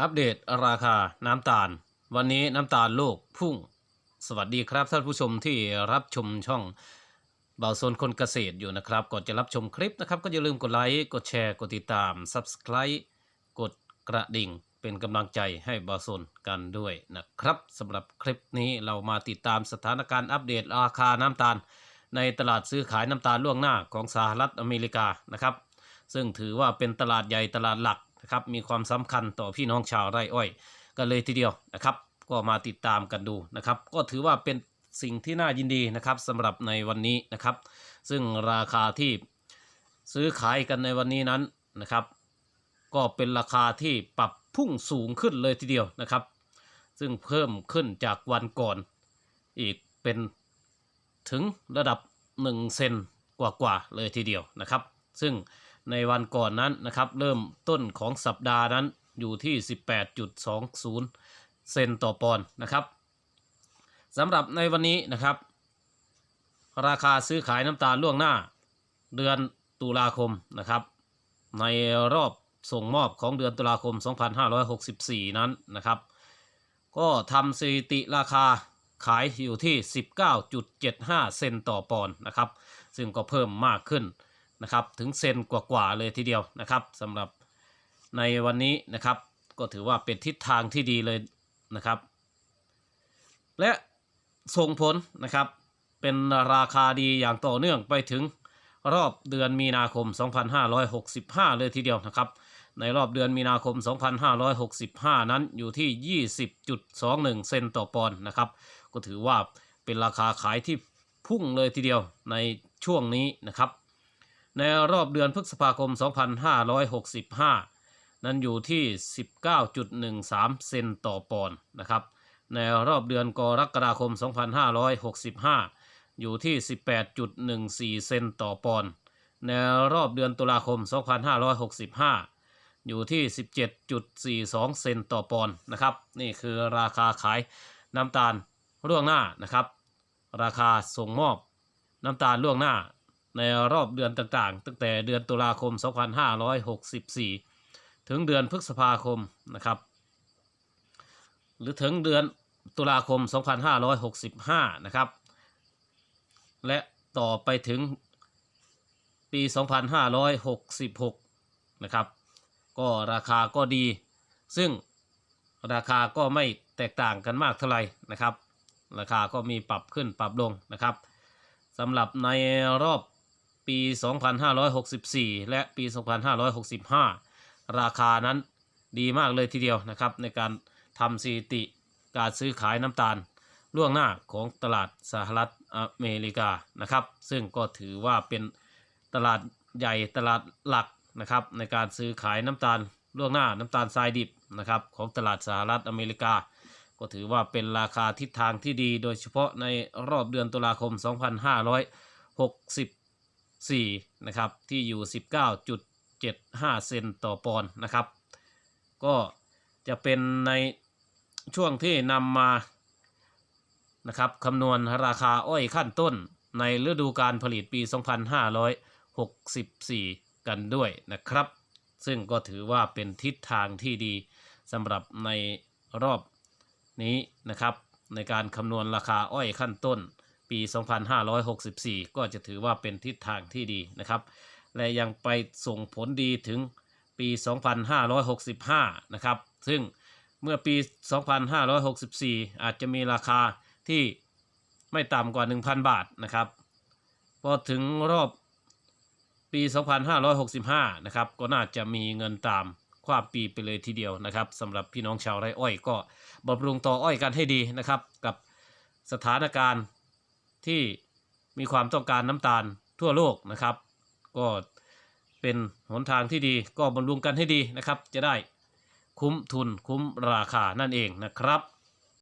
อัปเดตราคาน้ำตาล วันนี้น้ำตาลโลกพุ่ง สวัสดีครับท่านผู้ชมที่รับชมช่องเบาโซนคนเกษตรอยู่นะครับ ก่อนจะรับชมคลิปนะครับ ก็อย่าลืมกดไลค์ กดแชร์ กดติดตาม Subscribe กดกระดิ่ง เป็นกำลังใจให้เบาโซนกันด้วยนะครับสำหรับคลิปนี้เรามาติดตามสถานการณ์อัปเดตราคาน้ำตาล ในตลาดซื้อขายน้ำตาลล่วงหน้าของสหรัฐอเมริกานะครับ ซึ่งถือว่าเป็นตลาดใหญ่ตลาดหลัก นะครับมีความสำคัญต่อพี่น้องชาวไร่อ้อย กันเลยทีเดียวนะครับ ก็มาติดตามกันดูนะครับ ก็ถือว่าเป็นสิ่งที่น่ายินดีนะครับสำหรับในวันนี้นะครับ ซึ่งราคาที่ซื้อขายกันในวันนี้นั้นนะครับ ก็เป็นราคาที่ปรับพุ่งสูงขึ้นเลยทีเดียวนะครับ ซึ่งเพิ่มขึ้นจากวันก่อนอีกเป็นถึงระดับ1เซนกว่าๆเลยทีเดียวนะครับ ซึ่ง ในวันก่อนนั้นนะครับ เริ่มต้นของสัปดาห์นั้นอยู่ที่ 18.20 เซนต่อปอนด์นะครับสำหรับในวันนี้นะครับ ราคาซื้อขายน้ำตาลล่วงหน้า เดือนตุลาคมนะครับ ในรอบส่งมอบของเดือนตุลาคม 2564 นั้นนะครับ ก็ทำสถิติราคาขายอยู่ที่ 19.75 เซนต่อปอนด์นะครับ ซึ่งก็เพิ่มมากขึ้น นะครับถึงเซนกว่าๆเลยทีเดียวนะครับสำหรับในวันนี้นะครับ ก็ถือว่าเป็นทิศทางที่ดีเลยนะครับ และส่งผลนะครับเป็นราคาดีอย่างต่อเนื่องไปถึงรอบเดือนมีนาคม 2565 เลยทีเดียวนะครับ ในรอบเดือนมีนาคม 2565 นั้นอยู่ที่ 20.21 เซนต่อปอนด์นะครับ ก็ถือว่าเป็นราคาขายที่พุ่งเลยทีเดียวในช่วงนี้นะครับ ในรอบเดือนพฤษภาคม 2565 นั้นอยู่ที่ 19.13 เซนต่อปอนด์นะครับ ในรอบเดือนกรกฎาคม 2565 อยู่ที่ 18.14 เซนต่อปอนด์ ในรอบเดือนตุลาคม 2565 อยู่ที่ 17.42 เซนต่อปอนด์นะครับ นี่คือราคาขายน้ำตาลล่วงหน้านะครับ ราคาส่งมอบน้ำตาลล่วงหน้า ในรอบเดือนต่างๆ ตั้งแต่เดือนตุลาคม 2564 ถึงเดือนพฤษภาคมนะครับ หรือถึงเดือนตุลาคม 2565 นะครับ และต่อไปถึงปี 2566 นะครับ ก็ราคาก็ดี ซึ่งราคาก็ไม่แตกต่างกันมากเท่าไหร่นะครับ ราคาก็มีปรับขึ้นปรับลงนะครับสำหรับในรอบ ปี 2564 และปี 2565 ราคานั้นดีมากเลยทีเดียวนะครับ ในการทำสถิติการซื้อขายน้ำตาลล่วงหน้าของตลาดสหรัฐอเมริกานะครับ ซึ่งก็ถือว่าเป็นตลาดใหญ่ตลาดหลักนะครับในการซื้อขายน้ำตาลล่วงหน้าน้ำตาลทรายดิบนะครับของตลาดสหรัฐอเมริกา ก็ถือว่าเป็นราคาทิศทางที่ดี โดยเฉพาะในรอบเดือนตุลาคม 4 นะครับ ที่อยู่ 19.75 เซนต่อปอนด์นะครับ ก็จะเป็นในช่วงที่นำมานะครับคำนวณราคาอ้อยขั้นต้นในฤดูการผลิตปี 2564 กันด้วยนะครับ ซึ่งก็ถือว่าเป็นทิศทางที่ดีสำหรับในรอบนี้นะครับ ในการคำนวณราคาอ้อยขั้นต้น ปี 2564 ก็จะถือว่าเป็นทิศทางที่ดีนะครับ และยังไปส่งผลดีถึงปี 2565 นะครับ ซึ่งเมื่อปี 2564 อาจจะมีราคาที่ไม่ต่ำกว่า 1,000 บาทนะครับ พอถึงรอบปี 2565 นะครับ ก็น่าจะมีเงินตามความปีไปเลยทีเดียวนะครับสำหรับพี่น้องชาวไร่อ้อยก็บำรุงต่ออ้อยกันให้ดีนะครับ กับสถานการณ์ ที่มีความต้องการน้ำตาลทั่วโลกนะครับ ก็เป็นหนทางที่ดีก็บำรุงกันให้ดีนะครับ จะได้คุ้มทุนคุ้มราคานั่นเองนะครับ